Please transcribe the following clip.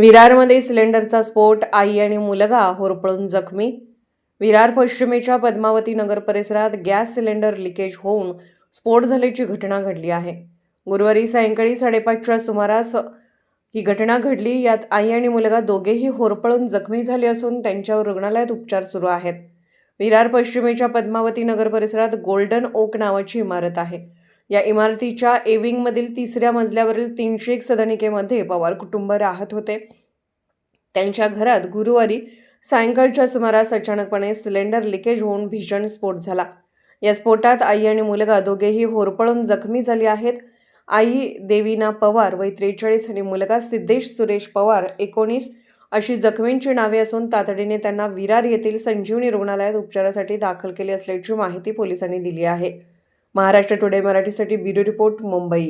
विरारमध्ये सिलेंडरचा स्फोट आई आणि मुलगा होरपळून जखमी. विरार पश्चिमेच्या पद्मावती नगर परिसरात गॅस सिलेंडर लिकेज होऊन स्फोट झाल्याची घटना घडली आहे. गुरुवारी सायंकाळी साडेपाचच्या सुमारास ही घटना घडली. यात आई आणि मुलगा दोघेही होरपळून जखमी झाले असून त्यांच्यावर रुग्णालयात उपचार सुरू आहेत. विरार पश्चिमेच्या पद्मावती नगर परिसरात गोल्डन ओक नावाची इमारत आहे. या इमारतीच्या एविंगमधील तिसऱ्या मजल्यावरील तीनशे एक सदनिकेमध्ये पवार कुटुंब राहत होते. त्यांच्या घरात गुरुवारी सायंकाळच्या सुमारास अचानकपणे सिलेंडर लिकेज होऊन भीषण स्फोट झाला. या स्फोटात आई आणि मुलगा दोघेही होरपळून जखमी झाले आहेत. आई देवीना पवार वय त्रेचाळीस आणि मुलगा सिद्धेश सुरेश पवार एकोणीस अशी जखमींची नावे असून तातडीने त्यांना विरार येथील संजीवनी रुग्णालयात उपचारासाठी दाखल केले असल्याची माहिती पोलिसांनी दिली आहे. महाराष्ट्र टुडे मराठीसाठी ब्युरो रिपोर्ट मुंबई.